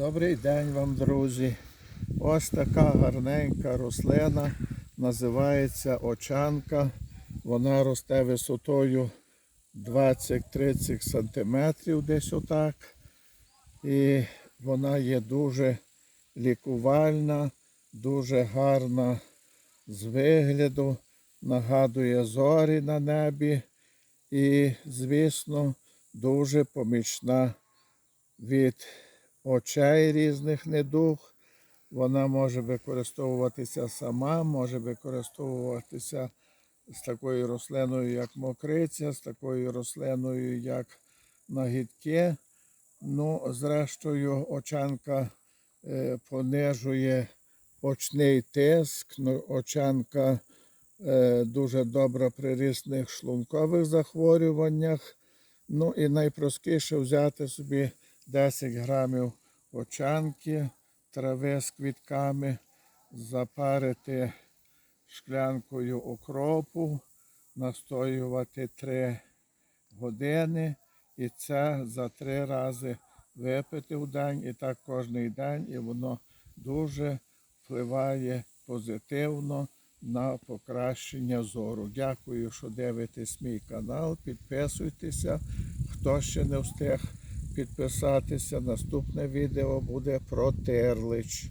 Добрий день вам, друзі. Ось така гарненька рослина, називається очанка. Вона росте висотою 20-30 см десь отак. І вона є дуже лікувальна, дуже гарна з вигляду, нагадує зорі на небі і, звісно, дуже помічна від очей різних недуг. Вона може використовуватися сама, може використовуватися з такою рослиною, як мокриця, з такою рослиною, як нагідки. Ну, зрештою, очанка е, понижує очний тиск, ну, очанка е, дуже добра при різних шлункових захворюваннях. Ну і найпростіше взяти собі 10 грамів очанки, трави з квітками, запарити шклянкою окропу, настоювати 3 години і це за 3 рази випити в день і так кожен день, і воно дуже впливає позитивно на покращення зору. Дякую, що дивитесь мій канал. Підписуйтеся. Хто ще не встиг підписатися, наступне відео буде про терлич.